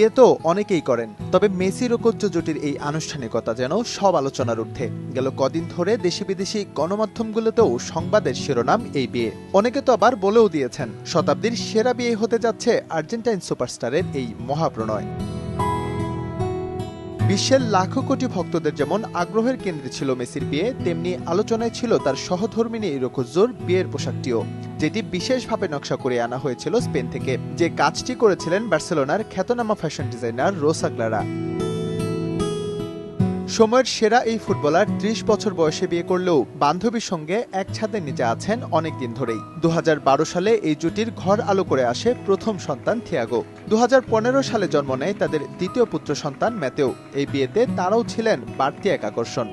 বিয়ে তো অনেকেই করেন, তবে মেসি রোকোজ্জো জুটির এই আনুষ্ঠানিকতা যেন সব আলোচনার ঊর্ধ্বে। গেল কদিন ধরে দেশি বিদেশি গণমাধ্যমগুলোতেও সংবাদের শিরোনাম এই বিয়ে। অনেকে তো আবার বলেও দিয়েছেন, শতাব্দীর সেরা বিয়ে হতে যাচ্ছে আর্জেন্টাইন সুপারস্টারের এই মহাপ্রণয়। বিশ্বের লাখো কোটি ভক্তদের যেমন আগ্রহের কেন্দ্রে ছিল মেসির বিয়ে, তেমনি আলোচনায় ছিল তার সহধর্মিনী রোকোজ্জোর বিয়ের পোশাকটিও। যেটি বিশেষভাবে নকশা করে আনা হয়েছিল স্পেন থেকে। যে কাজটি করেছিলেন বার্সেলোনার খ্যাতনামা ফ্যাশন ডিজাইনার রোসাগ্লারা সময়ের সেরা এই ফুটবলার ত্রিশ বছর বয়সে বিয়ে করলেও বান্ধবীর সঙ্গে এক ছাদের নিচে আছেন অনেক দিন ধরেই। দু হাজার বারো সালে এই জুটির ঘর আলো করে আসে প্রথম সন্তান থিয়াগো। দু হাজার পনেরো সালে জন্ম নেয় তাদের দ্বিতীয় পুত্র সন্তান ম্যাতেও। এই বিয়েতে তারাও ছিলেন বাড়তি এক আকর্ষণ।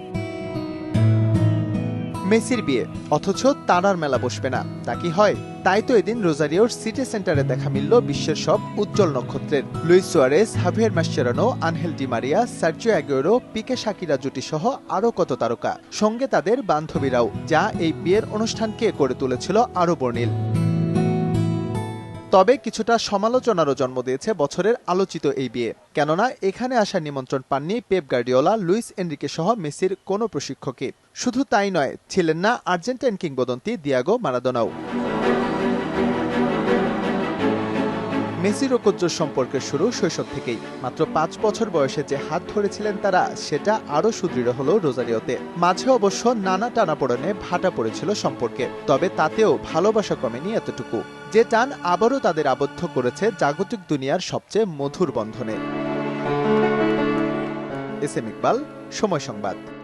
মেসির বিয়ে। অথচ তারার মেলা বসবে না। তা কি হয়? তাই তো এদিন রোজারিওর সিটি সেন্টারে দেখা মিলল বিশ্বের সব উজ্জ্বল নক্ষত্রের। Luis Suarez Javier Mascherano Angel di Maria Sergio Aguero Pique Shakira জুটি সহ আরও কত তারকা। সঙ্গে তাদের বান্ধবীরাও, যা এই বিয়ের অনুষ্ঠানকে করে তুলেছিল আরও বর্ণিল। তবে কিছুটা সমালোচনারও জন্ম দিয়েছে বছরের আলোচিত এই বিয়ে। কেননা, এখানে আসার নিমন্ত্রণ পাননি পেপ গার্ডিওলা, লুইস এনরিকে সহ মেসির কোনো প্রশিক্ষকে শুধু তাই নয়, ছিলেন না আর্জেন্টাইন কিংবদন্তি দিয়াগো মারাদোনাও। মেসি রোকোজ্জোর সম্পর্কের শুরু শৈশব থেকেই। মাত্র পাঁচ বছর বয়সে যে হাত ধরেছিলেন তারা, সেটা আরও সুদৃঢ় হলো রোজারিওতে। মাঝে অবশ্য নানা টানাপোড়েনে ভাটা পড়েছিল সম্পর্কে, তবে তাতেও ভালোবাসা কমেনি এতটুকু। যে টান আবারও তাদের আবদ্ধ করেছে জাগতিক দুনিয়ার সবচেয়ে মধুর বন্ধনে। এস এম ইকবাল, সময় সংবাদ।